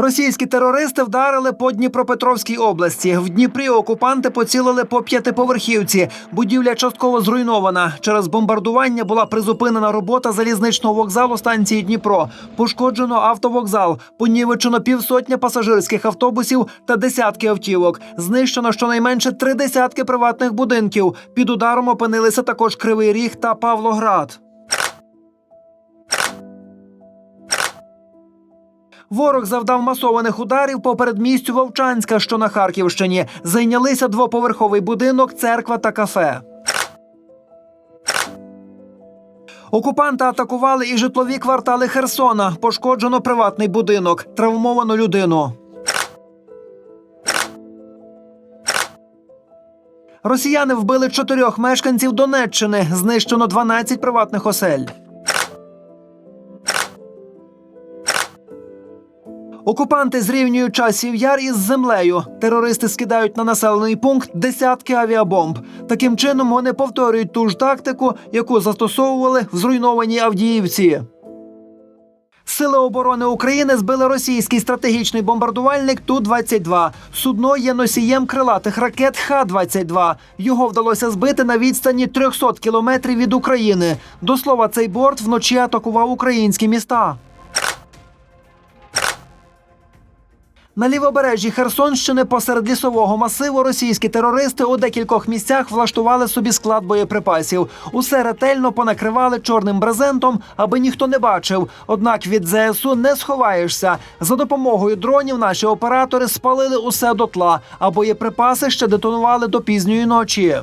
Російські терористи вдарили по Дніпропетровській області. В Дніпрі окупанти поцілили по п'ятиповерхівці. Будівля частково зруйнована. Через бомбардування була призупинена робота залізничного вокзалу станції Дніпро. Пошкоджено автовокзал, понівечено півсотня пасажирських автобусів та десятки автівок. Знищено щонайменше три десятки приватних будинків. Під ударом опинилися також Кривий Ріг та Павлоград. Ворог завдав масованих ударів по передмістю Вовчанська, що на Харківщині. Зайнялися двоповерховий будинок, церква та кафе. Окупанти атакували і житлові квартали Херсона. Пошкоджено приватний будинок, травмовано людину. Росіяни вбили чотирьох мешканців Донеччини. Знищено 12 приватних осель. Окупанти зрівнюють часів яр із землею. Терористи скидають на населений пункт десятки авіабомб. Таким чином вони повторюють ту ж тактику, яку застосовували в зруйнованій Авдіївці. Сили оборони України збили російський стратегічний бомбардувальник Ту-22. Судно є носієм крилатих ракет Х-22. Його вдалося збити на відстані 300 кілометрів від України. До слова, цей борт вночі атакував українські міста. На лівобережжі Херсонщини посеред лісового масиву російські терористи у декількох місцях влаштували собі склад боєприпасів. Усе ретельно понакривали чорним брезентом, аби ніхто не бачив. Однак від ЗСУ не сховаєшся. За допомогою дронів наші оператори спалили усе дотла, а боєприпаси ще детонували до пізньої ночі.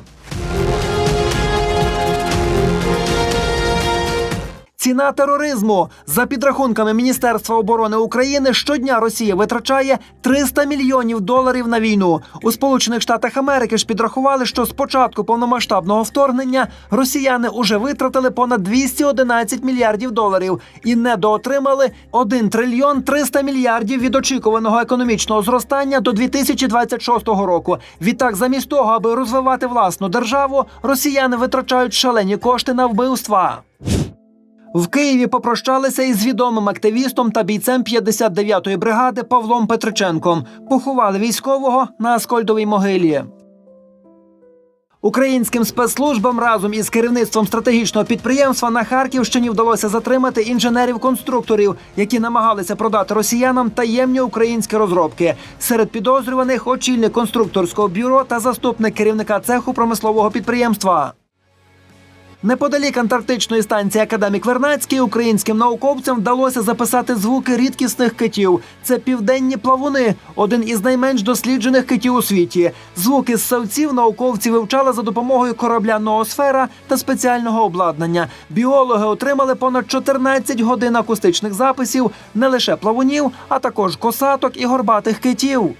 Ціна тероризму за підрахунками Міністерства оборони України щодня Росія витрачає 300 мільйонів доларів на війну. У Сполучених Штатах Америки ж підрахували, що з початку повномасштабного вторгнення росіяни уже витратили понад 211 мільярдів доларів і недоотримали 1 трильйон 300 мільярдів від очікуваного економічного зростання до 2026 року. Відтак, замість того, аби розвивати власну державу, росіяни витрачають шалені кошти на вбивства. В Києві попрощалися із відомим активістом та бійцем 59-ї бригади Павлом Петриченком. Поховали військового на Аскольдовій могилі. Українським спецслужбам разом із керівництвом стратегічного підприємства на Харківщині вдалося затримати інженерів-конструкторів, які намагалися продати росіянам таємні українські розробки. Серед підозрюваних очільник конструкторського бюро та заступник керівника цеху промислового підприємства. Неподалік антарктичної станції Академік Вернацький українським науковцям вдалося записати звуки рідкісних китів. Це південні плавуни, один із найменш досліджених китів у світі. Звуки з савців науковці вивчали за допомогою корабля Ноосфера та спеціального обладнання. Біологи отримали понад 14 годин акустичних записів не лише плавунів, а також косаток і горбатих китів.